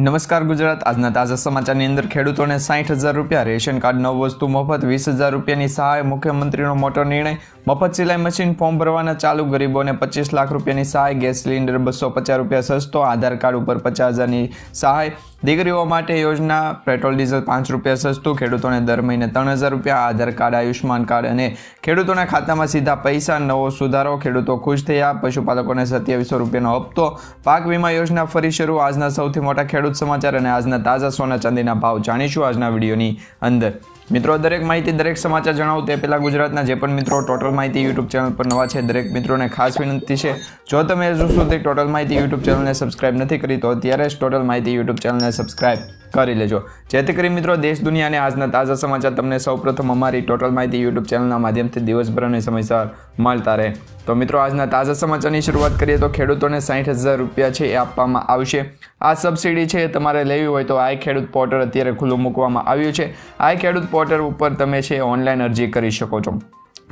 નમસ્કાર ગુજરાત. આજના તાજા સમાચારની અંદર ખેડૂતોને સાઠ હજાર રૂપિયા, રેશન કાર્ડ, નવ વસ્તુ મફત, વીસ હજાર રૂપિયાની સહાય, મુખ્યમંત્રીનો મોટો નિર્ણય, મફત સિલાઈ મશીન, ફોર્મ ભરવાના ચાલુ, ગરીબોને પચીસ લાખ રૂપિયાની સહાય, ગેસ સિલિન્ડર બસો પચાસ રૂપિયા સસ્તો, આધાર કાર્ડ ઉપર પચાસ હજારની સહાય દીકરીઓ માટે યોજના, પેટ્રોલ, ડીઝલ પાંચ રૂપિયા સસ્તું, ખેડૂતોને દર મહિને ત્રણ હજાર રૂપિયા, આધાર કાર્ડ, આયુષ્યમાન કાર્ડ અને ખેડૂતોના ખાતામાં સીધા પૈસા, નવો સુધારો, ખેડૂતો ખુશ થયા, પશુપાલકોને સત્યાવીસો રૂપિયાનો હપ્તો, પાક વીમા યોજના ફરી શરૂ, આજના સૌથી મોટા ખેડૂત સમાચાર અને આજના તાજા સોના ચાંદીના ભાવ જાણીશું આજના વિડીયોની અંદર. મિત્રો, દરેક માહિતી દરેક સમાચાર જણાવું. તે પહેલાં ગુજરાતના જે પણ મિત્રો ટોટલ માહિતી યુટ્યુબ ચેનલ પર નવા છે, દરેક મિત્રોને ખાસ વિનંતી છે. જો તમે હજુ સુધી ટોટલ માહિતી યુટ્યુબ ચેનલને સબસ્ક્રાઇબ નથી કરી, તો અત્યારે જ ટોટલ માહિતી યુટ્યુબ ચેનલને સબસ્ક્રાઇબ કરી લેજો. જેથી કરી મિત્રો, દેશ, દુનિયા આજના તાજા સમાચાર તમને સૌપ્રથમ અમારી ટોટલ માહિતી યુટ્યુબ ચેનલના માધ્યમથી દિવસભરની સમયસર મળતા રહે. તો મિત્રો, આજના તાજા સમાચારની શરૂઆત કરીએ તો ખેડૂતોને સાઠ હજાર રૂપિયા છે એ આપવામાં આવશે. આ સબસિડી છે તમારે લેવી હોય તો આ ખેડૂત પોર્ટલ અત્યારે ખુલ્લું મૂકવામાં આવ્યું છે. આ ખેડૂત પોર્ટલ ઉપર તમે છે ઓનલાઈન અરજી કરી શકો છો.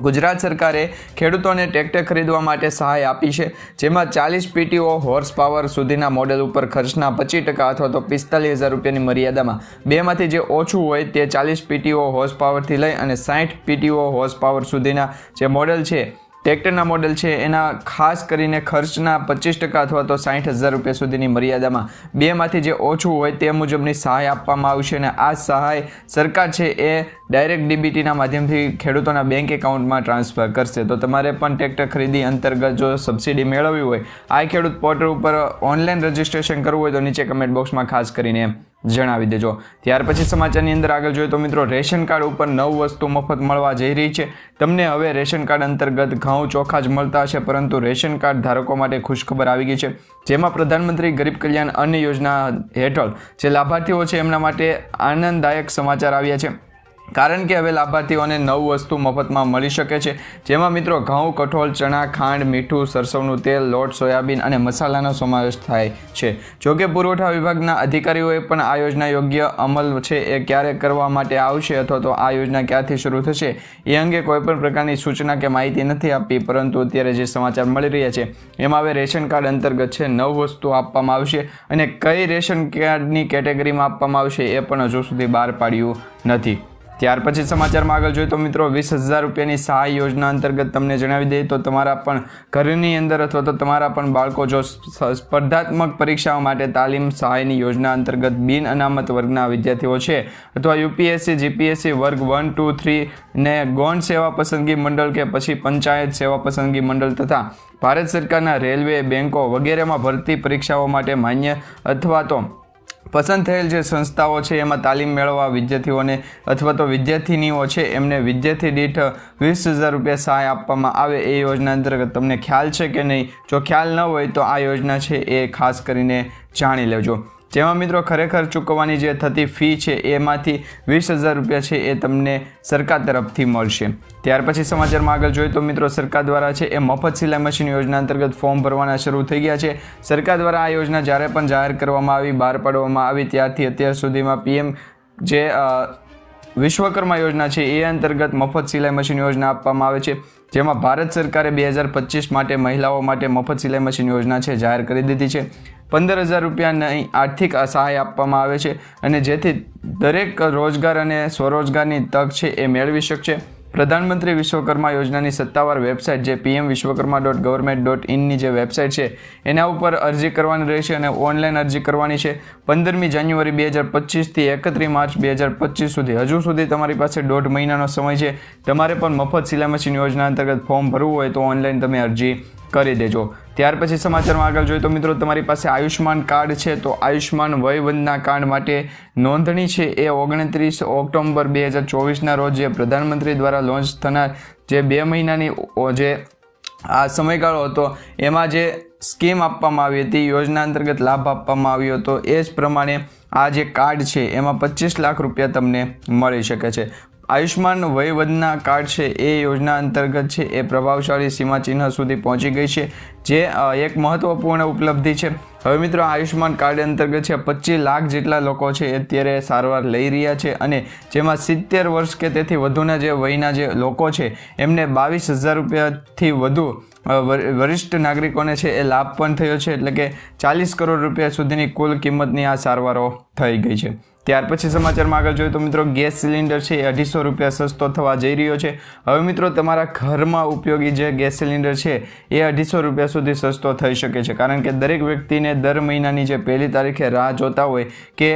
ગુજરાત સરકારે ખેડૂતોને ટ્રેક્ટર ખરીદવા માટે સહાય આપી છે, જેમાં ચાલીસ પીટીઓ હોર્સ પાવર સુધીના મોડેલ ઉપર ખર્ચના પચીસ ટકા અથવા તો પિસ્તાલીસ હજાર રૂપિયાની મર્યાદામાં બેમાંથી જે ઓછું હોય તે ચાલીસ પીટીઓ હોર્સ પાવરથી લઈ અને સાઠ પીટીઓ હોર્સ પાવર સુધીના જે મોડેલ છે ટ્રેક્ટરના મોડેલ છે. એના ખાસ કરીને ખર્ચના પચીસ ટકા અથવા તો સાઠ હજાર રૂપિયા સુધીની મર્યાદામાં બેમાંથી જે ઓછું હોય તે મુજબની સહાય આપવામાં આવશે અને આ સહાય સરકાર છે એ ડાયરેક્ટ ડીબીટીના માધ્યમથી ખેડૂતોના બેંક એકાઉન્ટમાં ટ્રાન્સફર કરશે. તો તમારે પણ ટ્રેક્ટર ખરીદી અંતર્ગત જો સબસિડી મેળવવી હોય, આ ખેડૂત પોર્ટલ ઉપર ઓનલાઈન રજિસ્ટ્રેશન કરવું હોય તો નીચે કમેન્ટ બોક્સમાં ખાસ કરીને જણાવી દેજો. ત્યાર પછી સમાચારની અંદર આગળ જોઈએ તો મિત્રો, રેશન કાર્ડ ઉપર નવ વસ્તુ મફત મળવા જઈ રહી છે. તમને હવે રેશન કાર્ડ અંતર્ગત ઘઉં ચોખા જ મળતા હશે, પરંતુ રેશન કાર્ડ ધારકો માટે ખુશખબર આવી ગઈ છે. જેમાં પ્રધાનમંત્રી ગરીબ કલ્યાણ અન્ન યોજના હેઠળ જે લાભાર્થીઓ છે, એમના માટે આનંદદાયક સમાચાર આવ્યા છે. કારણ કે હવે લાભાર્થીઓને નવ વસ્તુ મફતમાં મળી શકે છે. જેમાં મિત્રો ઘઉં, કઠોળ, ચણા, ખાંડ, મીઠું, સરસવનું તેલ, લોટ, સોયાબીન અને મસાલાનો સમાવેશ થાય છે. જોકે પુરવઠા વિભાગના અધિકારીઓએ પણ આ યોજના યોગ્ય અમલ છે એ ક્યારે કરવા માટે આવશે અથવા તો આ યોજના ક્યાંથી શરૂ થશે એ અંગે કોઈપણ પ્રકારની સૂચના કે માહિતી નથી આપી, પરંતુ અત્યારે જે સમાચાર મળી રહ્યા છે, એમાં હવે રેશન કાર્ડ અંતર્ગત છે, નવ વસ્તુ આપવામાં આવશે અને કઈ રેશન કાર્ડની કેટેગરીમાં આપવામાં આવશે એ પણ હજુ સુધી બહાર પાડ્યું નથી. ત્યાર પછી સમાચારમાં આગળ જોઈએ તો મિત્રો વીસ હજાર રૂપિયાની સહાય યોજના અંતર્ગત તમને જણાવી દઈએ તો તમારા પણ ઘરની અંદર અથવા તો તમારા પણ બાળકો જો સ્પર્ધાત્મક પરીક્ષાઓ માટે તાલીમ સહાયની યોજના અંતર્ગત બિન અનામત વર્ગના વિદ્યાર્થીઓ છે અથવા યુપીએસસી, જીપીએસસી વર્ગ વન, ટુ, થ્રી ને ગૌણ સેવા પસંદગી મંડળ કે પછી પંચાયત સેવા પસંદગી મંડળ તથા ભારત સરકારના રેલવે બેન્કો વગેરેમાં ભરતી પરીક્ષાઓ માટે માન્ય અથવા તો પસંદ થયેલ જે સંસ્થાઓ છે, એમાં તાલીમ મેળવવા વિદ્યાર્થીઓને અથવા તો વિદ્યાર્થીનીઓ છે, એમને વિદ્યાર્થી દીઠ વીસ હજાર રૂપિયા સહાય આપવામાં આવે એ યોજના અંતર્ગત તમને ખ્યાલ છે કે નહીં? જો ખ્યાલ ન હોય તો આ યોજના છે એ ખાસ કરીને જાણી લેજો. જેમાં મિત્રો ખરેખર ચૂકવવાની જે થતી ફી છે એમાંથી વીસ હજાર રૂપિયા છે એ તમને સરકાર તરફથી મળશે. ત્યાર પછી સમાચારમાં આગળ જોઈએ તો મિત્રો સરકાર દ્વારા છે એ મફત સિલાઈ મશીન યોજના અંતર્ગત ફોર્મ ભરવાના શરૂ થઈ ગયા છે. સરકાર દ્વારા આ યોજના જ્યારે પણ જાહેર કરવામાં આવી, બહાર પાડવામાં આવી, ત્યારથી અત્યાર સુધીમાં પીએમ જે વિશ્વકર્મા યોજના છે એ અંતર્ગત મફત સિલાઈ મશીન યોજના આપવામાં આવે છે. જેમાં ભારત સરકારે બે હજાર પચીસ માટે મહિલાઓ માટે મફત સિલાઈ મશીન યોજના છે, જાહેર કરી દીધી છે. પંદર હજાર રૂપિયાની આર્થિક સહાય આપવામાં આવે છે અને જેથી દરેક રોજગાર અને સ્વરોજગારની તક છે એ મેળવી શકશે. પ્રધાનમંત્રી વિશ્વકર્મા યોજનાની સત્તાવાર વેબસાઇટ જે PM Vishwakarma dot government dot ઇનની જે વેબસાઇટ છે, એના ઉપર અરજી કરવાની રહેશે અને ઓનલાઈન અરજી કરવાની છે. પંદરમી જાન્યુઆરી બે હજાર પચીસથી એકત્રીસ માર્ચ બે હજાર પચીસ સુધી. હજુ સુધી તમારી પાસે દોઢ મહિનાનો સમય છે. તમારે પણ મફત સિલાઈ મશીન યોજના અંતર્ગત ફોર્મ ભરવું હોય તો ઓનલાઈન તમે અરજી કરી દેજો. ત્યાર પછી સમાચારમાં આગળ જોઈએ તો મિત્રો તમારી પાસે આયુષ્માન કાર્ડ છે તો આયુષ્માન વયવંદના કાર્ડ માટે નોંધણી છે. એ ઓગણત્રીસ ઓક્ટોબર બે હજાર ચોવીસના રોજ જે પ્રધાનમંત્રી દ્વારા લોન્ચ થનાર જે બે મહિનાની જે આ સમયગાળો હતો, એમાં જે સ્કીમ આપવામાં આવી હતી, યોજના અંતર્ગત લાભ આપવામાં આવ્યો હતો, એ જ પ્રમાણે આ જે કાર્ડ છે, એમાં પચીસ લાખ રૂપિયા તમને મળી શકે છે. આયુષ્માન વયવદના કાર્ડ છે, એ યોજના અંતર્ગત છે, એ પ્રભાવશાળી સીમાચિહ્ન સુધી પહોંચી ગઈ છે, જે એક મહત્વપૂર્ણ ઉપલબ્ધિ છે. હવે મિત્રો આયુષ્માન કાર્ડ અંતર્ગત છે પચીસ લાખ જેટલા લોકો છે અત્યારે સારવાર લઈ રહ્યા છે અને જેમાં સિત્તેર વર્ષ કે તેથી વધુના જે વયના જે લોકો છે, એમને બાવીસ હજાર રૂપિયાથી વધુ વરિષ્ઠ નાગરિકોને છે, એ લાભ પણ થયો છે. એટલે કે ચાલીસ કરોડ રૂપિયા સુધીની કુલ કિંમતની આ સારવારો થઈ ગઈ છે. ત્યાર પછી સમાચારમાં આગળ જોઈએ તો મિત્રો ગેસ સિલિન્ડર છે એ અઢીસો રૂપિયા સસ્તો થવા જઈ રહ્યો છે. હવે મિત્રો તમારા ઘરમાં ઉપયોગી જે ગેસ સિલિન્ડર છે એ અઢીસો રૂપિયા સુધી સસ્તો થઈ શકે છે. કારણ કે દરેક વ્યક્તિને દર મહિનાની જે પહેલી તારીખે રાહ જોતા હોય કે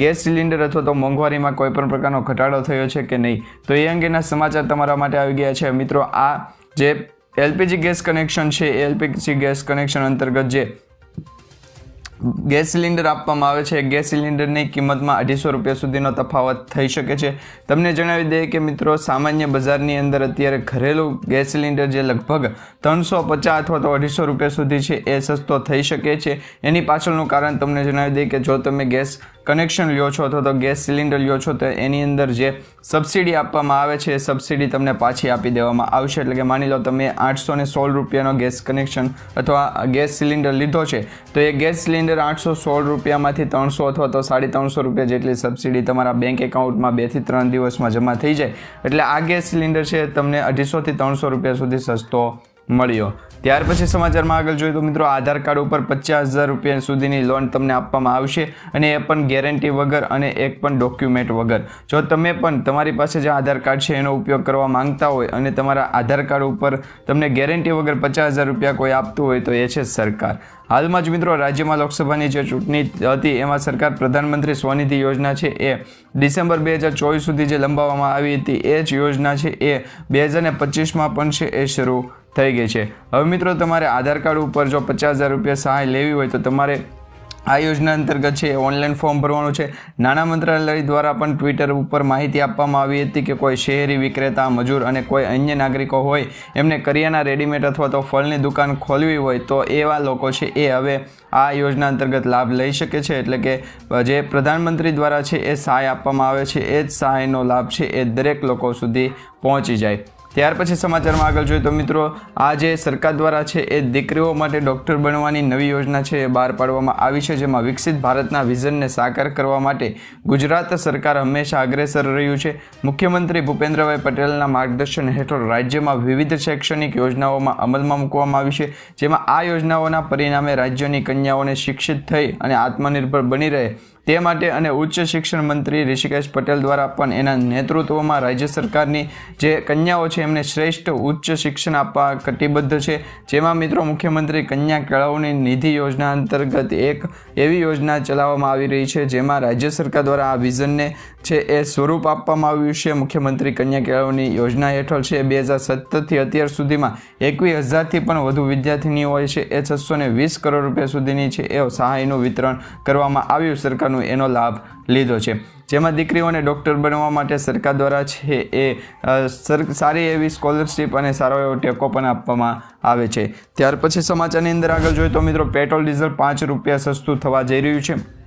ગેસ સિલિન્ડર અથવા તો મોંઘવારીમાં કોઈ પણ પ્રકારનો ઘટાડો થયો છે કે નહીં. તો એ અંગેના સમાચાર તમારા માટે આવી ગયા છે. મિત્રો આ જે એલપીજી ગેસ કનેક્શન છે એલપીજી ગેસ કનેક્શન અંતર્ગત જે ગેસ સિલિન્ડર આપવામાં આવે છે. ગેસ સિલિન્ડરની કિંમતમાં અઢીસો રૂપિયા સુધીનો તફાવત થઈ શકે છે. તમને જણાવી દઈએ કે મિત્રો, સામાન્ય બજારની અંદર અત્યારે ઘરેલું ગેસ સિલિન્ડર જે લગભગ ત્રણસો પચાસ અથવા તો અઢીસો રૂપિયા સુધી છે એ સસ્તો થઈ શકે છે. એની પાછળનું કારણ તમને જણાવી દઈએ કે જો તમે ગેસ કનેક્શન લ્યો છો અથવા તો ગેસ સિલિન્ડર લ્યો છો, તો એની અંદર જે સબસિડી આપવામાં આવે છે, એ સબસિડી તમને પાછી આપી દેવામાં આવશે. એટલે કે માની લો તમે આઠસો ને સોળ રૂપિયાનો ગેસ કનેક્શન અથવા ગેસ સિલિન્ડર લીધો છે, તો એ ગેસ સિલિન્ડર આઠસો સોળ રૂપિયામાંથી ત્રણસો અથવા તો સાડી ત્રણસો રૂપિયા જેટલી સબસિડી તમારા બેંક એકાઉન્ટમાં બેથી ત્રણ દિવસમાં જમા થઈ જાય. એટલે આ ગેસ સિલિન્ડર છે, તમને અઢીસોથી ત્રણસો રૂપિયા સુધી સસ્તો મળ્યો. ત્યાર પછી સમાચારમાં આગળ જોઈએ તો મિત્રો આધાર કાર્ડ ઉપર પચાસ હજાર રૂપિયા સુધીની લોન તમને આપવામાં આવશે અને એ પણ ગેરંટી વગર અને એક પણ ડોક્યુમેન્ટ વગર. જો તમે પણ તમારી પાસે જે આધાર કાર્ડ છે એનો ઉપયોગ કરવા માંગતા હોય અને તમારા આધાર કાર્ડ ઉપર તમને ગેરંટી વગર પચાસ હજાર રૂપિયા કોઈ આપતું હોય તો એ છે સરકાર. હાલમાં જ મિત્રો રાજ્યમાં લોકસભાની જે ચૂંટણી હતી એમાં સરકાર પ્રધાનમંત્રી સ્વનિધિ યોજના છે એ ડિસેમ્બર બે હજાર ચોવીસ સુધી જે લંબાવવામાં આવી હતી એ જ યોજના છે એ બે હજાર પચીસમાં પણ છે એ શરૂ થઈ ગઈ છે. હવે મિત્રો તમારે આધાર કાર્ડ ઉપર જો પચાસ હજાર રૂપિયા સહાય લેવી હોય તો તમારે આ યોજના અંતર્ગત છે ઓનલાઈન ફોર્મ ભરવાનું છે. નાણાં મંત્રાલય દ્વારા પણ ટ્વિટર ઉપર માહિતી આપવામાં આવી હતી કે કોઈ શહેરી વિક્રેતા, મજૂર અને કોઈ અન્ય નાગરિકો હોય એમને કરિયાના રેડીમેડ અથવા તો ફળની દુકાન ખોલવી હોય તો એવા લોકો છે એ હવે આ યોજના અંતર્ગત લાભ લઈ શકે છે. એટલે કે જે પ્રધાનમંત્રી દ્વારા છે એ સહાય આપવામાં આવે છે, એ જ સહાયનો લાભ છે એ દરેક લોકો સુધી પહોંચી જાય. ત્યાર પછી સમાચારમાં આગળ જોઈએ તો મિત્રો, આ જે સરકાર દ્વારા છે એ દીકરીઓ માટે ડૉક્ટર બનવાની નવી યોજના છે એ બહાર પાડવામાં આવી છે, જેમાં વિકસિત ભારતના વિઝનને સાકાર કરવા માટે ગુજરાત સરકાર હંમેશા અગ્રેસર રહ્યું છે. મુખ્યમંત્રી ભૂપેન્દ્રભાઈ પટેલના માર્ગદર્શન હેઠળ રાજ્યમાં વિવિધ શૈક્ષણિક યોજનાઓમાં અમલમાં મૂકવામાં આવી છે, જેમાં આ યોજનાઓના પરિણામે રાજ્યની કન્યાઓને શિક્ષિત થઈ અને આત્મનિર્ભર બની રહે તે માટે અને ઉચ્ચ શિક્ષણ મંત્રી ઋષિકેશ પટેલ દ્વારા પણ એના નેતૃત્વમાં રાજ્ય સરકારની જે કન્યાઓ છે, એમને શ્રેષ્ઠ ઉચ્ચ શિક્ષણ આપવા કટિબદ્ધ છે. જેમાં મિત્રો મુખ્યમંત્રી કન્યા કેળવણી નિધિ યોજના અંતર્ગત એક એવી યોજના ચલાવવામાં આવી રહી છે, જેમાં રાજ્ય સરકાર દ્વારા આ વિઝનને છે, એ સ્વરૂપ આપવામાં આવ્યું છે. મુખ્યમંત્રી કન્યા કેળવણી યોજના હેઠળ છે, બે હજાર સત્તરથી અત્યાર સુધીમાં એકવીસ હજારથી પણ વધુ વિદ્યાર્થીનીઓ હોય છે. એ છસો વીસ કરોડ રૂપિયા સુધીની છે, એ સહાયનું વિતરણ કરવામાં આવ્યું સરકારનું એનો લાભ લીધો છે. જેમાં દીકરીઓને ડૉક્ટર બનવા માટે સરકાર દ્વારા છે એ સારી એવી સ્કોલરશીપ અને સારો એવો ટેકો પણ આપવામાં આવે છે. ત્યાર પછી સમાચારની અંદર આગળ જોઈએ તો મિત્રો, પેટ્રોલ ડીઝલ પાંચ રૂપિયા સસ્તું થવા જઈ રહ્યું છે.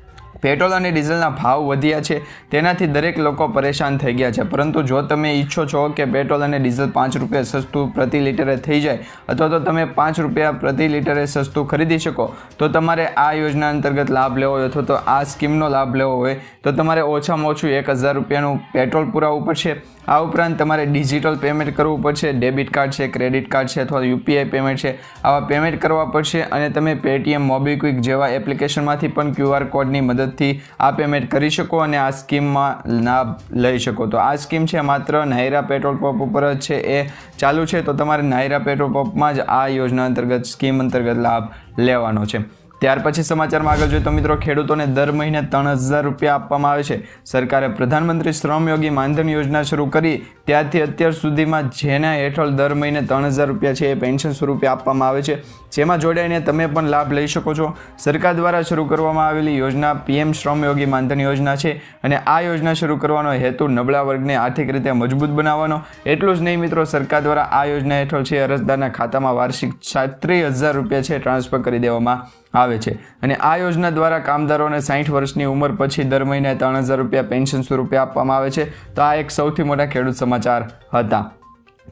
પેટ્રોલ અને ડીઝલના ભાવ વધ્યા છે, તેનાથી દરેક લોકો પરેશાન થઈ ગયા છે. પરંતુ જો તમે ઈચ્છો છો કે પેટ્રોલ અને ડીઝલ પાંચ રૂપિયા સસ્તું પ્રતિ લીટરે થઈ જાય, અથવા તો તમે પાંચ રૂપિયા પ્રતિ લીટરે સસ્તું ખરીદી શકો, તો તમારે આ યોજના અંતર્ગત લાભ લેવો હોય, અથવા તો આ સ્કીમનો લાભ લેવો હોય, તો તમારે ઓછામાં ઓછું એક હજાર રૂપિયાનું પેટ્રોલ પુરાવવું પડશે. આ ઉપરાંત તમારે ડિજિટલ પેમેન્ટ કરવું પડશે, ડેબિટ કાર્ડ છે, ક્રેડિટ કાર્ડ છે અથવા યુપીઆઈ પેમેન્ટ છે, આવા પેમેન્ટ કરવા પડશે અને તમે પેટીએમ, મોબીક્વિક જેવા એપ્લિકેશનમાંથી પણ ક્યુઆર કોડની મદદથી આ પેમેન્ટ કરી શકો અને આ સ્કીમમાં લાભ લઈ શકો. તો આ સ્કીમ છે માત્ર નાયરા પેટ્રોલ પંપ ઉપર જ છે, એ ચાલુ છે. તો તમારે નાયરા પેટ્રોલ પંપમાં જ આ યોજના અંતર્ગત, સ્કીમ અંતર્ગત લાભ લેવાનો છે. ત્યાર પછી સમાચારમાં આગળ જોઈએ તો મિત્રો, ખેડૂતોને દર મહિને ત્રણ હજાર રૂપિયા આપવામાં આવે છે. સરકારે પ્રધાનમંત્રી શ્રમયોગી માનધન યોજના શરૂ કરી. ત્યારથી અત્યાર સુધીમાં જેના હેઠળ દર મહિને ત્રણ હજાર રૂપિયા છે એ પેન્શન સ્વરૂપે આપવામાં આવે છે. જેમાં જોડાઈને તમે પણ લાભ લઈ શકો છો. સરકાર દ્વારા શરૂ કરવામાં આવેલી યોજના પીએમ શ્રમયોગી માનધન યોજના છે અને આ યોજના શરૂ કરવાનો હેતુ નબળા વર્ગને આર્થિક રીતે મજબૂત બનાવવાનો. એટલું જ નહીં મિત્રો, સરકાર દ્વારા આ યોજના હેઠળ છે અરજદારના ખાતામાં વાર્ષિક છત્રીસ હજાર રૂપિયા છે ટ્રાન્સફર કરી દેવામાં આવે છે. અને આ યોજના દ્વારા કામદારોને સાઠ વર્ષની ઉંમર પછી દર મહિને ત્રણ હજાર રૂપિયા પેન્શન સ્વરૂપે આપવામાં આવે છે. તો આ એક સૌથી મોટા ખેડૂત સમાચાર હતા.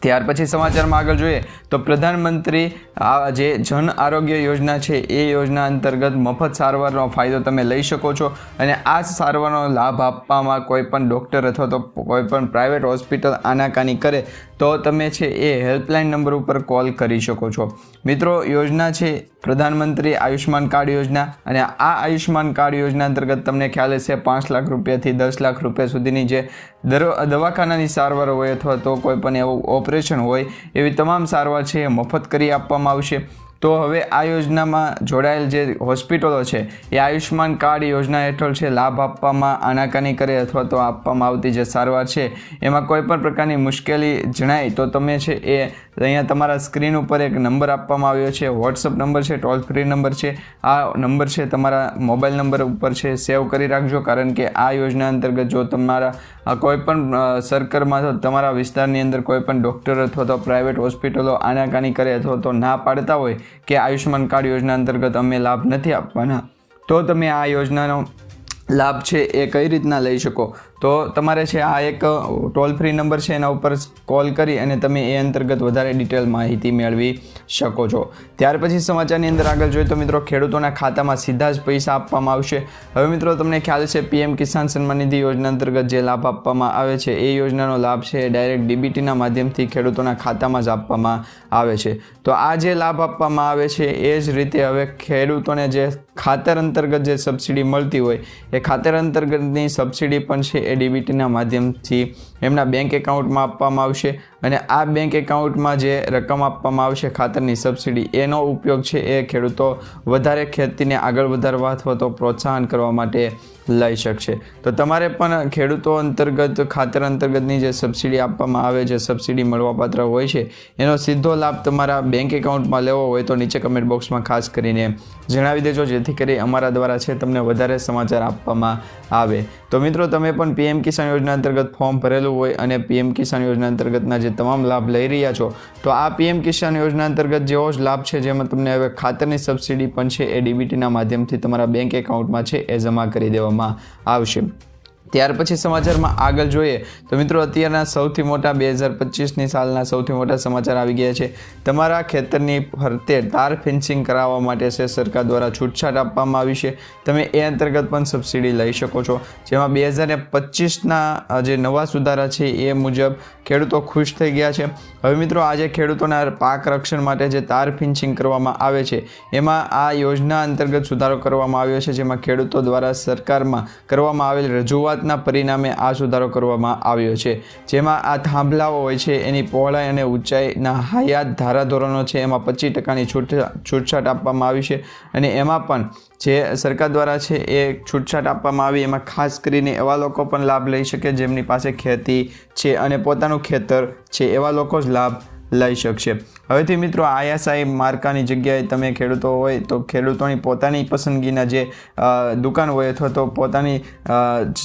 ત્યાર પછી સમાચારમાં આગળ જોઈએ તો પ્રધાનમંત્રી આ જે જન આરોગ્ય યોજના છે, એ યોજના અંતર્ગત મફત સારવારનો ફાયદો તમે લઈ શકો છો. અને આ સારવારનો લાભ આપવામાં કોઈ પણ ડૉક્ટર અથવા તો કોઈ પણ પ્રાઇવેટ હોસ્પિટલ આનાકાની કરે તો તમે છે એ હેલ્પલાઇન નંબર ઉપર કોલ કરી શકો છો. મિત્રો, યોજના છે પ્રધાનમંત્રી આયુષ્માન કાર્ડ યોજના અને આ આયુષ્માન કાર્ડ યોજના અંતર્ગત તમને ખ્યાલ હશે પાંચ લાખ રૂપિયાથી દસ લાખ રૂપિયા સુધીની જે દર, દવાખાનાની સારવાર હોય અથવા તો કોઈ પણ એવું ઓપરેશન હોય, એવી તમામ સારવાર છે એ મફત કરી આપવામાં આવશે. તો હવે આ યોજનામાં જોડાયેલ જે હોસ્પિટલો છે, એ આયુષ્યમાન કાર્ડ યોજના હેઠળ છે, લાભ આપવામાં આનાકાની કરે અથવા તો આપવામાં આવતી જે સારવાર છે, એમાં કોઈ પણ પ્રકારની મુશ્કેલી જણાય તો તમે છે એ અહીંયા તમારા સ્ક્રીન ઉપર એક નંબર આપવામાં આવ્યો છે, વોટ્સઅપ નંબર છે, ટોલ ફ્રી નંબર છે, આ નંબર છે તમારા મોબાઈલ નંબર ઉપર છે, સેવ કરી રાખજો કારણ કે આ યોજના અંતર્ગત જો તમારા કોઈપણ કોઈ પણ સર્કલમાં તમારા વિસ્તારની અંદર કોઈપણ ડૉક્ટર અથવા તો પ્રાઇવેટ હોસ્પિટલો આનાકાની કરે અથવા તો ના પાડતા હોય કે આયુષ્યમાન કાર્ડ યોજના અંતર્ગત અમે લાભ નથી આપવાના. તો તમે આ યોજનાનો લાભ છે એ કઈ રીતના લઈ શકો? તો તમારે છે આ એક ટોલ ફ્રી નંબર છે એના ઉપર કોલ કરી અને તમે એ અંતર્ગત વધારે ડિટેલ માહિતી મેળવી શકો છો. ત્યાર પછી સમાચારની અંદર આગળ જોઈએ તો મિત્રો ખેડૂતોના ખાતામાં સીધા જ પૈસા આપવામાં આવશે. હવે મિત્રો તમને ખ્યાલ છે પીએમ કિસાન સન્માન નિધિ યોજના અંતર્ગત જે લાભ આપવામાં આવે છે એ યોજનાનો લાભ છે એ ડાયરેક્ટ ડીબીટીના માધ્યમથી ખેડૂતોના ખાતામાં જ આપવામાં આવે છે. તો આ જે લાભ આપવામાં આવે છે એ જ રીતે હવે ખેડૂતોને જે ખાતર અંતર્ગત જે સબસિડી મળતી હોય એ ખાતર અંતર્ગતની સબસિડી પણ છે એ ડીબીટીના માધ્યમથી એમના બેંક એકાઉન્ટમાં આપવામાં આવશે અને આ બેંક એકાઉન્ટમાં જે રકમ આપવામાં આવશે ખાતરની સબસિડી એનો ઉપયોગ છે એ ખેડૂતો વધારે ખેતીને આગળ વધારવા અથવા તો પ્રોત્સાહન કરવા માટે લઈ શકશે. તો તમારે પણ ખેડૂતો અંતર્ગત, ખાતર અંતર્ગતની જે સબસિડી આપવામાં આવે, જે સબસિડી મળવાપાત્ર હોય છે, એનો સીધો લાભ તમારા બેંક એકાઉન્ટમાં લેવો હોય તો નીચે કમેન્ટ બોક્સમાં ખાસ કરીને જણાવી દેજો, જેથી કરી અમારા દ્વારા છે તમને વધારે સમાચાર આપવામાં આવે. તો મિત્રો, તમે પણ પીએમ કિસાન યોજના અંતર્ગત ફોર્મ ભરેલું હોય અને પીએમ કિસાન યોજના અંતર્ગતના જે તમામ લાભ લઈ રહ્યા છો, તો આ પીએમ કિસાન યોજના અંતર્ગત જેવો જ લાભ છે, જેમાં તમને હવે ખાતરની સબસિડી પણ છે, એ ડીબીટીના માધ્યમથી તમારા બેંક એકાઉન્ટમાં છે, એ જમા કરી દેવામાં આવશે. ત્યાર પછી સમાચારમાં આગળ જોઈએ તો મિત્રો અત્યારના સૌથી મોટા બે હજાર પચીસની સાલના સૌથી મોટા સમાચાર આવી ગયા છે. તમારા ખેતરની ફરતે તાર ફેન્સિંગ કરાવવા માટે છે સરકાર દ્વારા છૂટછાટ આપવામાં આવી છે. તમે એ અંતર્ગત પણ સબસિડી લઈ શકો છો. જેમાં બે હજાર પચીસના જે નવા સુધારા છે એ મુજબ ખેડૂતો ખુશ થઈ ગયા છે. હવે મિત્રો આજે ખેડૂતોના પાક રક્ષણ માટે જે તાર ફિન્સિંગ કરવામાં આવે છે, એમાં આ યોજના અંતર્ગત સુધારો કરવામાં આવ્યો છે, જેમાં ખેડૂતો દ્વારા સરકારમાં કરવામાં આવેલ રજૂઆતના પરિણામે આ સુધારો કરવામાં આવ્યો છે. જેમાં આ થાંભલાઓ હોય છે, એની પહોળાઈ અને ઊંચાઈના હયાત ધારાધોરણો છે, એમાં પચીસ ટકાની છૂટ છૂટછાટ આપવામાં આવી છે અને એમાં પણ જે સરકાર દ્વારા છે એ છૂટછાટ આપવામાં આવી, એમાં ખાસ કરીને એવા લોકો પણ લાભ લઈ શકે જેમની પાસે ખેતી છે અને પોતાનું ખેતર છે, એવા લોકો જ લાભ લઈ શકશે. હવેથી મિત્રો આઈએસઆઈ માર્કાની જગ્યાએ તમે ખેડૂતો હોય તો ખેડૂતોની પોતાની પસંદગીના જે દુકાન હોય અથવા તો પોતાની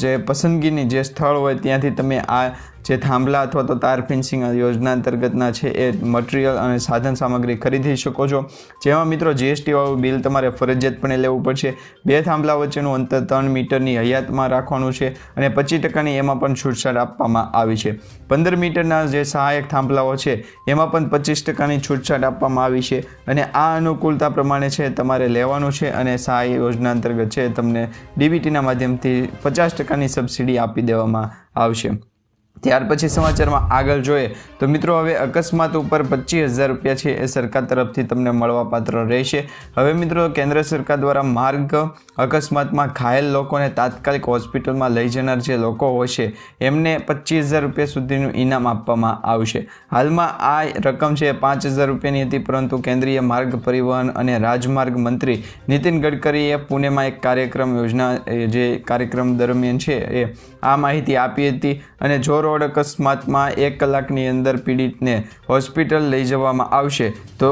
જે પસંદગીની જે સ્થળ હોય ત્યાંથી તમે આ જે થાંભલા અથવા તો તાર ફેન્સિંગ યોજના અંતર્ગતના છે એ મટીરિયલ અને સાધન સામગ્રી ખરીદી શકો છો. જેમાં મિત્રો જીએસટીવાળું બિલ તમારે ફરજિયાતપણે લેવું પડશે. બે થાંભલા વચ્ચેનું અંતર ત્રણ મીટરની હયાતમાં રાખવાનું છે અને પચીસ ટકાની એમાં પણ છૂટછાટ આપવામાં આવી છે. પંદર મીટરના જે સહાયક થાંભલાઓ છે એમાં પણ પચીસ ટકાની છૂટછાટ આપવામાં આવી છે અને આ અનુકૂળતા પ્રમાણે છે તમારે લેવાનું છે અને સહાય યોજના અંતર્ગત છે તમને ડીબીટીના માધ્યમથી પચાસ ટકાની સબસિડી આપી દેવામાં આવશે. ત્યાર પછી સમાચારમાં આગળ જોઈએ તો મિત્રો, હવે અકસ્માત ઉપર પચીસ હજાર રૂપિયા છે એ સરકાર તરફથી તમને મળવાપાત્ર રહેશે. હવે મિત્રો, કેન્દ્ર સરકાર દ્વારા માર્ગ અકસ્માતમાં ઘાયલ લોકોને તાત્કાલિક હોસ્પિટલમાં લઈ જનાર જે લોકો હશે એમને પચીસ હજાર રૂપિયા સુધીનું ઇનામ આપવામાં આવશે. હાલમાં આ રકમ છે પાંચ હજાર રૂપિયાની હતી, પરંતુ કેન્દ્રીય માર્ગ પરિવહન અને રાજમાર્ગ મંત્રી નીતિન ગડકરીએ પુણેમાં એક કાર્યક્રમ યોજના જે કાર્યક્રમ દરમિયાન છે એ આ માહિતી આપી હતી અને જો રોડ અકસ્માતમાં એક કલાકની અંદર પીડિતને હોસ્પિટલ લઈ જવામાં આવશે. તો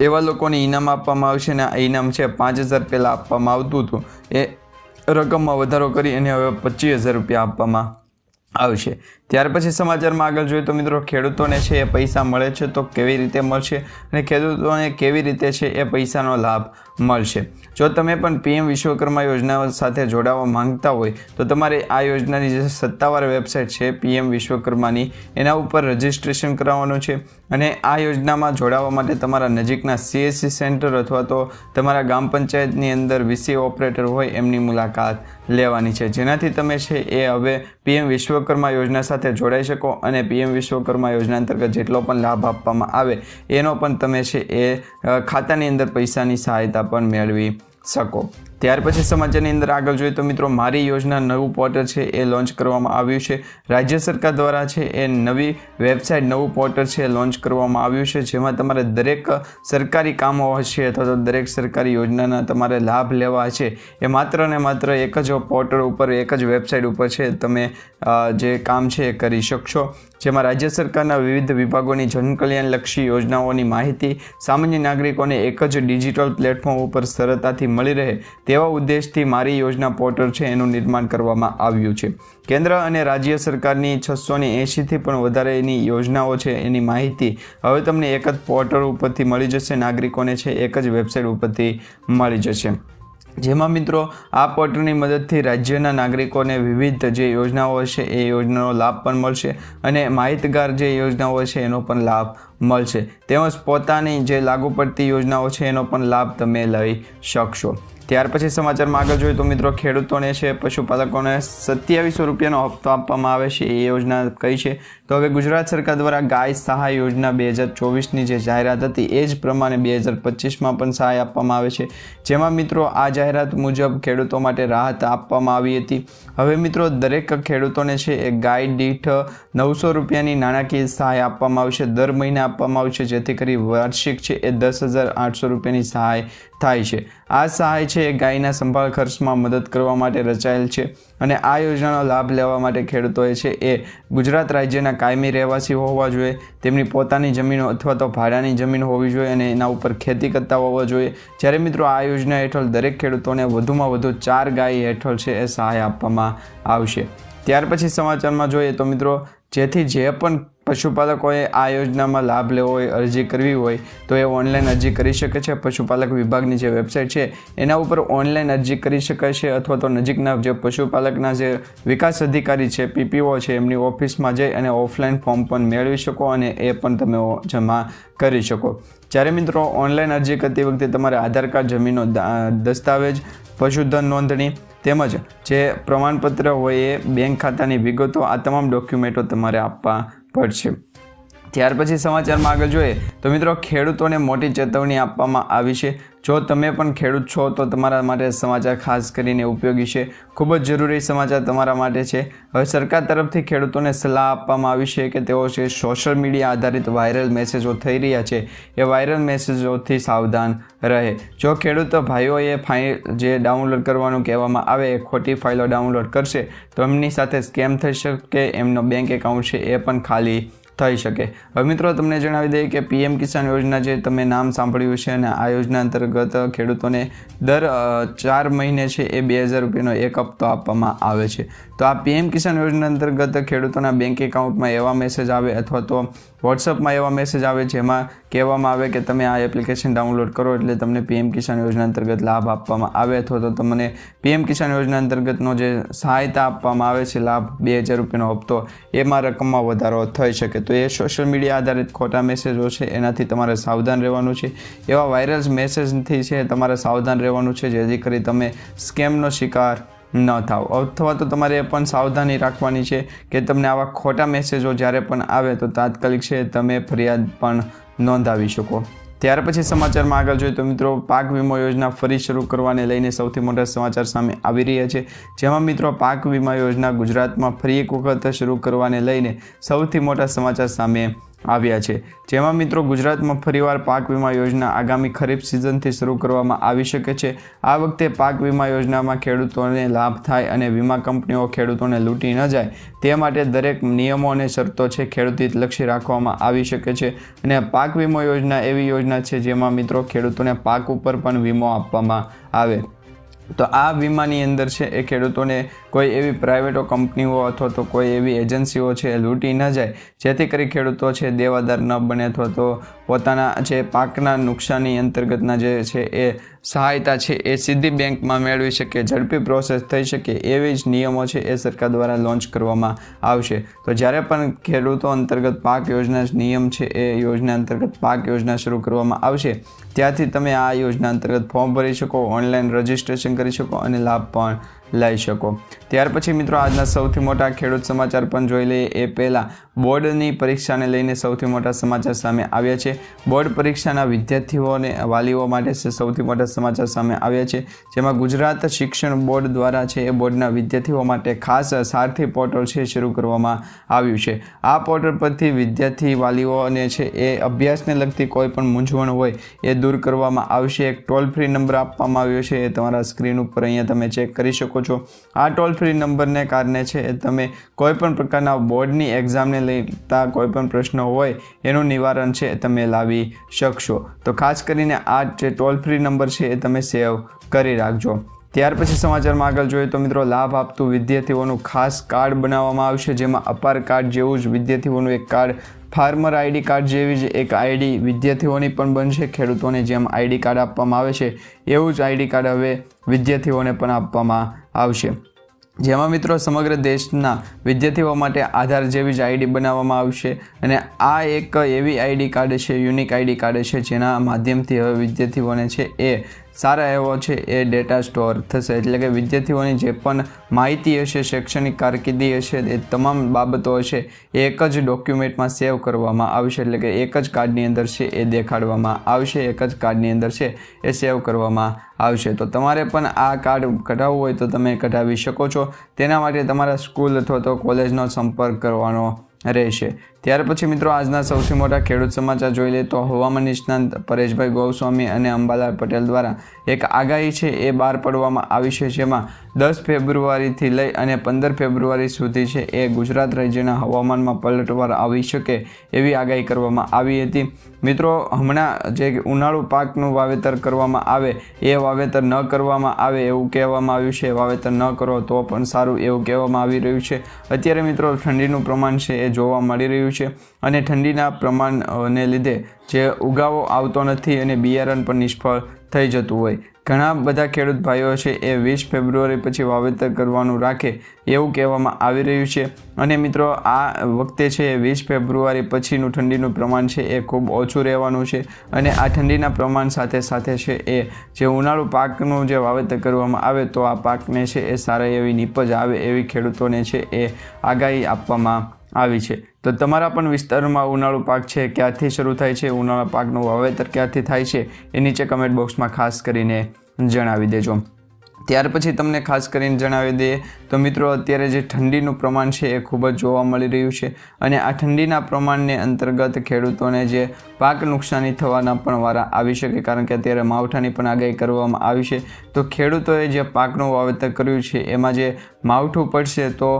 એવા લોકોને ઇનામ આપવામાં આવશે અને આ ઇનામ છે પાંચ હજાર પહેલાં આપવામાં આવતું હતું. એ રકમમાં વધારો કરી અને હવે પચીસ હજાર રૂપિયા આપવામાં આવશે. ત્યાર પછી સમાચારમાં આગળ જોઈએ તો મિત્રો ખેડૂતોને છે એ પૈસા મળે છે તો કેવી રીતે મળશે અને ખેડૂતોને કેવી રીતે છે એ પૈસાનો લાભ મળશે. જો તમે પણ પીએમ વિશ્વકર્મા યોજના સાથે જોડાવા માંગતા હોય તો તમારે આ યોજનાની જે સત્તાવાર વેબસાઇટ છે પીએમ વિશ્વકર્માની, એના ઉપર રજિસ્ટ્રેશન કરાવવાનું છે. અને આ યોજનામાં જોડાવા માટે તમારા નજીકના સીએસસી સેન્ટર અથવા તો તમારા ગામ પંચાયતની અંદર વીસી ઓપરેટર હોય એમની મુલાકાત લેવાની છે. જેનાથી તમે છે એ હવે પીએમ વિશ્વકર્મા યોજના સાથે જોડાઈ શકો અને પીએમ વિશ્વકર્મા યોજના અંતર્ગત જેટલો પણ લાભ આપવામાં આવે એનો પણ તમે છે એ ખાતાની અંદર પૈસાની સહાયતા પણ મેળવી શકો. ત્યાર પછી સમાચારની અંદર આગળ જોઈએ તો મિત્રો, મારી યોજના નવું પોર્ટલ છે, એ લોન્ચ કરવામાં આવ્યું છે. રાજ્ય સરકાર દ્વારા છે, એ નવી વેબસાઇટ, નવું પોર્ટલ છે, એ લોન્ચ કરવામાં આવ્યું છે, જેમાં તમારે દરેક સરકારી કામો હશે અથવા તો દરેક સરકારી યોજનાના તમારે લાભ લેવા છે. એ માત્ર ને માત્ર એક જ પોર્ટલ ઉપર, એક જ વેબસાઇટ ઉપર છે, તમે જે કામ છે એ કરી શકશો. જેમાં રાજ્ય સરકારના વિવિધ વિભાગોની જનકલ્યાણલક્ષી યોજનાઓની માહિતી સામાન્ય નાગરિકોને એક જ ડિજિટલ પ્લેટફોર્મ ઉપર સરળતાથી મળી રહે તેવા ઉદ્દેશથી મારી યોજના પોર્ટલ છે, એનું નિર્માણ કરવામાં આવ્યું છે. કેન્દ્ર અને રાજ્ય સરકારની છસો ને એંશીથી પણ વધારેની યોજનાઓ છે, એની માહિતી હવે તમને એક જ પોર્ટલ ઉપરથી મળી જશે, નાગરિકોને છે, એક જ વેબસાઇટ ઉપરથી મળી જશે. જેમાં મિત્રો, આ પોર્ટલની મદદથી રાજ્યના નાગરિકોને વિવિધ જે યોજનાઓ હશે એ યોજનાનો લાભ પણ મળશે અને માહિતગાર જે યોજનાઓ છે, એનો પણ લાભ મળશે. તેમજ પોતાની જે લાગુ પડતી યોજનાઓ છે, એનો પણ લાભ તમે લઈ શકશો. ત્યાર પછી સમાચારમાં આગળ જોઈએ તો મિત્રો ખેડૂતોને છે, પશુપાલકોને સત્યાવીસો રૂપિયાનો હપ્તો આપવામાં આવે છે, એ યોજના કઈ છે? તો હવે ગુજરાત સરકાર દ્વારા ગાય સહાય યોજના બે હજાર ચોવીસની જે જાહેરાત હતી, એ જ પ્રમાણે બે હજાર પચીસમાં પણ સહાય આપવામાં આવે છે. જેમાં મિત્રો આ જાહેરાત મુજબ ખેડૂતો માટે રાહત આપવામાં આવી હતી. હવે મિત્રો દરેક ખેડૂતોને છે, એ ગાય દીઠ નવસો રૂપિયાની નાણાકીય સહાય આપવામાં આવશે. દર મહિને આપવામાં આવશે, જેથી કરી વાર્ષિક છે, એ દસ હજાર આઠસો રૂપિયાની સહાય થાય છે. આ સહાય છે એ ગાયના સંભાળ ખર્ચમાં મદદ કરવા માટે રચાયેલ છે અને આ યોજનાનો લાભ લેવા માટે ખેડૂતોએ છે એ ગુજરાત રાજ્યના કાયમી રહેવાસી હોવા જોઈએ, તેમની પોતાની જમીનો અથવા તો ભાડાની જમીન હોવી જોઈએ અને એના ઉપર ખેતી કરતા હોવા જોઈએ. જ્યારે મિત્રો આ યોજના હેઠળ દરેક ખેડૂતોને વધુમાં વધુ ચાર ગાય હેઠળ છે એ સહાય આપવામાં આવશે. ત્યાર પછી સમાચારમાં જોઈએ તો મિત્રો, જેથી જે પણ પશુપાલકોએ આ યોજનામાં લાભ લેવો હોય, અરજી કરવી હોય, તો એ ઓનલાઈન અરજી કરી શકે છે. પશુપાલક વિભાગની જે વેબસાઇટ છે, એના ઉપર ઓનલાઈન અરજી કરી શકે છે અથવા તો નજીકના જે પશુપાલકના જે વિકાસ અધિકારી છે, પીપીઓ છે, એમની ઓફિસમાં જઈ અને ઓફલાઈન ફોર્મ પણ મેળવી શકો અને એ પણ તમે જમા કરી શકો. જ્યારે મિત્રો ઓનલાઈન અરજી કરતી વખતે તમારે આધાર કાર્ડ જમીનો દા- દસ્તાવેજ, પશુધન નોંધણી તેમજ જે પ્રમાણપત્ર હોય એ બેંક ખાતાની વિગતો, આ તમામ ડોક્યુમેન્ટો તમારે આપવા પડશે ત્યાર પછી સમાચારમાં આગળ જોઈએ તો મિત્રો ખેડૂતોને મોટી ચેતવણી આપવામાં આવી છે. જો તમે પણ ખેડૂત છો તો તમારા માટે સમાચાર ખાસ કરીને ઉપયોગી છે. ખૂબ જ જરૂરી સમાચાર તમારા માટે છે. હવે સરકાર તરફથી ખેડૂતોને સલાહ આપવામાં આવી છે કે તેઓ છે સોશિયલ મીડિયા આધારિત વાયરલ મેસેજો થઈ રહ્યા છે, એ વાયરલ મેસેજોથી સાવધાન રહે. જો ખેડૂત ભાઈઓએ ફાઇલ જે ડાઉનલોડ કરવાનું કહેવામાં આવે, એ ખોટી ફાઇલો ડાઉનલોડ કરશે, તો એમની સાથે સ્કેમ થઈ શકે, એમનો બેંક એકાઉન્ટ છે એ પણ ખાલી થઈ શકે. હવે મિત્રો, તમને જણાવી દઈએ કે પીએમ કિસાન યોજના જે તમે નામ સાંભળ્યું છે અને આ યોજના અંતર્ગત ખેડૂતોને દર ચાર મહિને છે એ બે હજાર રૂપિયાનો એક હપ્તો આપવામાં આવે છે. તો આ પીએમ કિસાન યોજના અંતર્ગત ખેડૂતોના બેંક એકાઉન્ટમાં એવા મેસેજ આવે અથવા તો વોટ્સઅપમાં એવા મેસેજ આવે જેમાં કહેવામાં આવે કે તમે આ એપ્લિકેશન ડાઉનલોડ કરો એટલે તમને પીએમ કિસાન યોજના અંતર્ગત લાભ આપવામાં આવે અથવા તો તમને પીએમ કિસાન યોજના અંતર્ગતનો જે સહાયતા આપવામાં આવે છે, લાભ બે હજાર રૂપિયાનો હપ્તો, એમાં રકમમાં વધારો થઈ શકે. તો એ સોશિયલ મીડિયા આધારિત ખોટા મેસેજો છે, એનાથી તમારે સાવધાન રહેવાનું છે. એવા વાયરલ મેસેજથી છે, તમારે સાવધાન રહેવાનું છે, જેથી કરી તમે સ્કેમનો શિકાર ન થાવ. અથવા તો તમારે એ પણ સાવધાની રાખવાની છે કે તમને આવા ખોટા મેસેજો જ્યારે પણ આવે તો તાત્કાલિક છે તમે ફરિયાદ પણ નોંધાવી શકો. ત્યાર પછી સમાચારમાં આગળ જોઈએ તો મિત્રો પાક વીમો યોજના ફરી શરૂ કરવાને લઈને સૌથી મોટા સમાચાર સામે આવી રહ્યા છે. જેમાં મિત્રો પાક વીમા યોજના ગુજરાતમાં ફરી એક વખત શરૂ કરવાને લઈને સૌથી મોટા સમાચાર સામે આવ્યા છે. જેમાં મિત્રો ગુજરાતમાં ફરીવાર પાક વીમા યોજના આગામી ખરીફ સિઝનથી શરૂ કરવામાં આવી શકે છે. આ વખતે પાક વીમા યોજનામાં ખેડૂતોને લાભ થાય અને વીમા કંપનીઓ ખેડૂતોને લૂંટી ન જાય. તે માટે દરેક નિયમો અને શરતો છે ખેડૂત લક્ષી રાખવામાં આવી શકે છે. અને પાક વીમો યોજના એવી યોજના છે જેમાં મિત્રો ખેડૂતોને પાક ઉપર પણ વીમો આપવામાં આવે. તો આ વીમાની અંદર છે એ ખેડૂતોને કોઈ એવી પ્રાઇવેટો કંપનીઓ અથવા તો કોઈ એવી એજન્સીઓ છે એ લૂંટી ન જાય. જેથી કરી ખેડૂતો છે દેવાદાર ન બને અથવા તો પોતાના જે પાકના નુકસાની અંતર્ગતના જે છે એ સહાયતા છે એ સીધી બેંકમાં મેળવી શકે, ઝડપી પ્રોસેસ થઈ શકે એવી જ નિયમો છે એ સરકાર દ્વારા લોન્ચ કરવામાં આવશે. તો જ્યારે પણ ખેડૂતો અંતર્ગત પાક યોજના નિયમ છે એ યોજના અંતર્ગત પાક યોજના શરૂ કરવામાં આવશે ત્યાંથી તમે આ યોજના અંતર્ગત ફોર્મ ભરી શકો ઓનલાઈન રજિસ્ટ્રેશન કરી શકો અને લાભ પણ લઈ શકો. ત્યાર પછી મિત્રો આજના સૌથી મોટા ખેડૂત સમાચાર પણ જોઈ લઈએ. એ પહેલાં બોર્ડની પરીક્ષાને લઈને સૌથી મોટા સમાચાર સામે આવ્યા છે. બોર્ડ પરીક્ષાના વિદ્યાર્થીઓ અને વાલીઓ માટે છે સૌથી મોટા સમાચાર સામે આવ્યા છે. જેમાં ગુજરાત શિક્ષણ બોર્ડ દ્વારા છે એ બોર્ડના વિદ્યાર્થીઓ માટે ખાસ સારથી પોર્ટલ છે શરૂ કરવામાં આવ્યું છે. આ પોર્ટલ પરથી વિદ્યાર્થી વાલીઓને છે એ અભ્યાસને લગતી કોઈ પણ મૂંઝવણ હોય એ દૂર કરવામાં આવશે. એક ટોલ ફ્રી નંબર આપવામાં આવ્યો છે. એ તમારા સ્ક્રીન ઉપર અહીંયા તમે ચેક કરી શકો છો. આ ટોલ ફ્રી નંબરને કારણે છે, તમે કોઈપણ પ્રકારના બોર્ડની એક્ઝામને લઈતા કોઈ પણ પ્રશ્ન હોય, એનું નિવારણ છે, તમે લાવી શકશો. તો ખાસ કરીને આ જે ટોલ ફ્રી નંબર છે, એ તમે સેવ કરી રાખજો. ત્યાર પછી સમાચારમાં આગળ જોઈએ તો મિત્રો, લાભ આપતું વિદ્યાર્થીઓનું ખાસ કાર્ડ બનાવવામાં આવશે, જેમાં અપાર કાર્ડ જેવું જ વિદ્યાર્થીઓનું એક કાર્ડ, ફાર્મર આઈડી કાર્ડ જેવી જ એક આઈડી વિદ્યાર્થીઓની પણ બનશે. ખેડૂતોને જેમ આઈડી કાર્ડ આપવામાં આવે છે, એવું જ આઈડી કાર્ડ હવે વિદ્યાર્થીઓને પણ આપવામાં આવશે. જેમાં મિત્રો સમગ્ર દેશના વિદ્યાર્થીઓ માટે આધાર જેવી જ આઈડી બનાવવામાં આવશે અને આ એક એવી આઈડી કાર્ડ છે, યુનિક આઈડી કાર્ડ છે, જેના માધ્યમથી હવે વિદ્યાર્થીઓને છે એ સારા એવો છે એ ડેટા સ્ટોર થશે. એટલે કે વિદ્યાર્થીઓની જે પણ માહિતી હશે, શૈક્ષણિક કારકિર્દી હશે, એ તમામ બાબતો હશે, એ એક જ ડોક્યુમેન્ટમાં સેવ કરવામાં આવશે. એટલે કે એક જ કાર્ડની અંદર છે એ દેખાડવામાં આવશે, એક જ કાર્ડની અંદર છે એ સેવ કરવામાં આવશે. તો તમારે પણ આ કાર્ડ કઢાવવું હોય તો તમે કઢાવી શકો છો. તેના માટે તમારા સ્કૂલ અથવા તો કોલેજનો સંપર્ક કરવાનો રહેશે. ત્યાર પછી મિત્રો આજના સૌથી મોટા ખેડૂત સમાચાર જોઈ લે તો હવામાન નિષ્ણાંત પરેશભાઈ ગોસ્વામી અને અંબાલાલ પટેલ દ્વારા એક આગાહી છે એ બહાર પાડવામાં આવી છે, જેમાં દસ ફેબ્રુઆરીથી લઈ અને પંદર ફેબ્રુઆરી સુધી છે એ ગુજરાત રાજ્યના હવામાનમાં પલટવાર આવી શકે એવી આગાહી કરવામાં આવી હતી. મિત્રો, હમણાં જે ઉનાળુ પાકનું વાવેતર કરવામાં આવે એ વાવેતર ન કરવામાં આવે એવું કહેવામાં આવ્યું છે. વાવેતર ન કરો તો પણ સારું એવું કહેવામાં આવી રહ્યું છે. અત્યારે મિત્રો ઠંડીનું પ્રમાણ છે એ જોવા મળી રહ્યું છે અને ઠંડીના પ્રમાણને લીધે જે ઉગાવો આવતો નથી અને બિયારણ પણ નિષ્ફળ થઈ જતું હોય. ઘણા બધા ખેડૂત ભાઈઓ છે એ વીસ ફેબ્રુઆરી પછી વાવેતર કરવાનું રાખે એવું કહેવામાં આવી રહ્યું છે. અને મિત્રો, આ વખતે છે એ વીસ ફેબ્રુઆરી પછીનું ઠંડીનું પ્રમાણ છે એ ખૂબ ઓછું રહેવાનું છે અને આ ઠંડીના પ્રમાણ સાથે સાથે છે એ જે ઉનાળુ પાકનું જે વાવેતર કરવામાં આવે તો આ પાકને છે એ સારા એવી નીપજ આવે એવી ખેડૂતોને છે એ આગાહી આપવામાં આવી છે. તો તમારા પણ વિસ્તારમાં ઉનાળુ પાક છે, ક્યાંથી શરૂ થાય છે, ઉનાળા પાકનું વાવેતર ક્યાંથી થાય છે, એ નીચે કમેન્ટ બોક્સમાં ખાસ કરીને જણાવી દેજો. ત્યાર પછી તમને ખાસ કરીને જણાવી દઈએ તો મિત્રો, અત્યારે જે ઠંડીનું પ્રમાણ છે એ ખૂબ જ જોવા મળી રહ્યું છે અને આ ઠંડીના પ્રમાણને અંતર્ગત ખેડૂતોને જે પાક નુકસાની થવાના પણ વારા આવી શકે, કારણ કે અત્યારે માવઠાની પણ આગાહી કરવામાં આવી છે. તો ખેડૂતોએ જે પાકનું વાવેતર કર્યું છે, એમાં જે માવઠું પડશે તો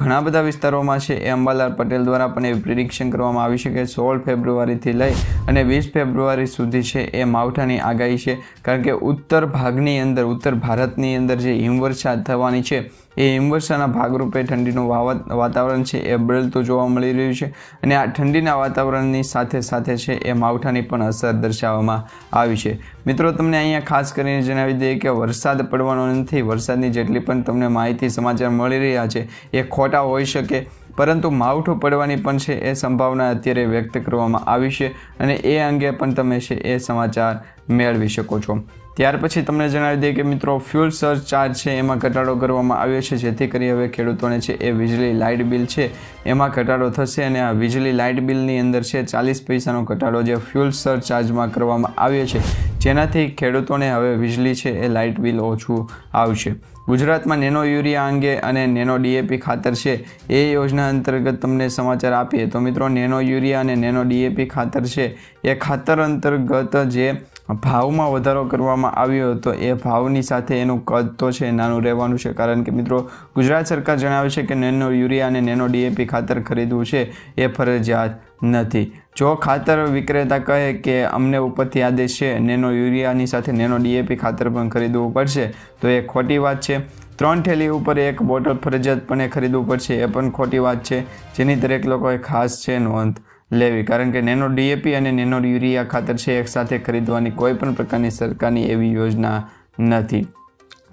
ઘણા બધા વિસ્તારોમાં છે. એ અંબાલાલ પટેલ દ્વારા પણ એ પ્રિડિક્શન કરવામાં આવી છે કે સોળ ફેબ્રુઆરીથી લઈ અને વીસ ફેબ્રુઆરી સુધી છે એ માવઠાની આગાહી છે, કારણ કે ઉત્તર ભાગની અંદર, ઉત્તર ભારતની અંદર જે હિમવર્ષા થવાની છે એ હિમવર્ષાના ભાગરૂપે ઠંડીનું વાતાવરણ છે, એ બદલતું જોવા મળી રહ્યું છે. અને આ ઠંડીના વાતાવરણની સાથે સાથે છે, એ માવઠાની પણ અસર દર્શાવવામાં આવી છે. મિત્રો, તમને અહીંયા ખાસ કરીને જણાવી દઈએ કે વરસાદ પડવાનો નથી, વરસાદની જેટલી પણ તમને માહિતી સમાચાર મળી રહ્યા છે, એ ખોટા હોઈ શકે. પરંતુ માવઠું પડવાની પણ છે, એ સંભાવના અત્યારે વ્યક્ત કરવામાં આવી છે. અને એ અંગે પણ તમે છે, એ સમાચાર મેળવી શકો છો. ત્યાર પછી તમને જણાવી દઈએ કે મિત્રો ફ્યુલ સર ચાર્જ છે, એમાં ઘટાડો કરવામાં આવ્યો છે, જેથી કરી હવે ખેડૂતોને છે એ વીજળી લાઇટ બિલ છે, એમાં ઘટાડો થશે અને આ વીજળી લાઇટ બિલની અંદર છે ચાલીસ પૈસાનો ઘટાડો જે ફ્યુલ સર ચાર્જમાં કરવામાં આવ્યો છે, જેનાથી ખેડૂતોને હવે વીજળી છે એ લાઇટ બિલ ઓછું આવશે. ગુજરાતમાં નેનો યુરિયા અંગે અને નેનો ડીએપી ખાતર છે એ યોજના અંતર્ગત તમને સમાચાર આપીએ. તો મિત્રો, નેનો યુરિયા અને નેનો ડીએપી ખાતર છે એ ખાતર અંતર્ગત જે ભાવમાં વધારો કરવામાં આવ્યો હતો. એ ભાવની સાથે એનું કદ તો છે, નાનું રહેવાનું છે. કારણ કે મિત્રો, ગુજરાત સરકાર જણાવે છે કે નેનો યુરિયા અને નેનો ડીએપી ખાતર ખરીદવું છે, એ ફરજિયાત નથી. જો ખાતર વિક્રેતા કહે કે અમને ઉપરથી આદેશ છે, નેનો યુરિયાની સાથે નેનો ડીએપી ખાતર પણ ખરીદવું પડશે, તો એ ખોટી વાત છે. ત્રણ થેલી ઉપર એક બોટલ ફરજિયાતપણે ખરીદવું પડશે, એ પણ ખોટી વાત છે. જેની દરેક લોકોએ ખાસ છે નોંધ લેવી. કારણ કે નેનો ડીએપી અને નેનો યુરિયા ખાતર છે એકસાથે ખરીદવાની કોઈ પણ પ્રકારની સરકારની એવી યોજના નથી.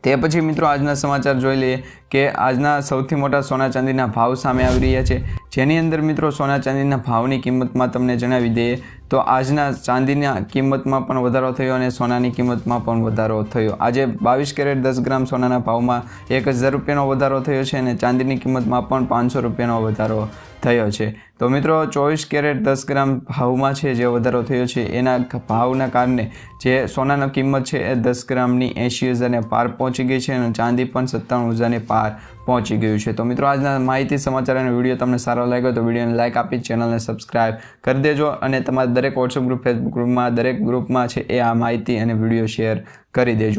તે પછી મિત્રો આજના સમાચાર જોઈ લઈએ કે આજના સૌથી મોટા સોના ચાંદીના ભાવ સામે આવી રહ્યા છે. જેની અંદર મિત્રો સોના ચાંદીના ભાવની કિંમતમાં તમને જણાવી દઈએ, તો આજના ચાંદીના કિંમતમાં પણ વધારો થયો અને સોનાની કિંમતમાં પણ વધારો થયો. આજે બાવીસ કેરેટ દસ ગ્રામ સોનાના ભાવમાં એક હજાર રૂપિયાનો વધારો થયો છે અને ચાંદીની કિંમતમાં પણ પાંચસો રૂપિયાનો વધારો થયો છે. તો મિત્રો, ચોવીસ કેરેટ દસ ગ્રામ ભાવમાં છે જે વધારો થયો છે. એના ભાવના કારણે જે સોનાની કિંમત છે એ દસ ગ્રામની એંશી હજારને પાર પહોંચી ગઈ છે અને ચાંદી પણ સત્તાણું હજારને પાર પહોંચી ગયું છે. તો મિત્રો, આજના માહિતી, સમાચાર અને વીડિયો તમને સારો લાગ્યો તો વિડીયોને લાઇક આપી, ચેનલને સબસ્ક્રાઇબ કરી દેજો અને તમારા દરેક વોટ્સઅપ ગ્રુપ ફેસબુક ગ્રુપમાં દરેક ગ્રુપમાં છે એ આ માહિતી અને વીડિયો શેર કરી દેજો.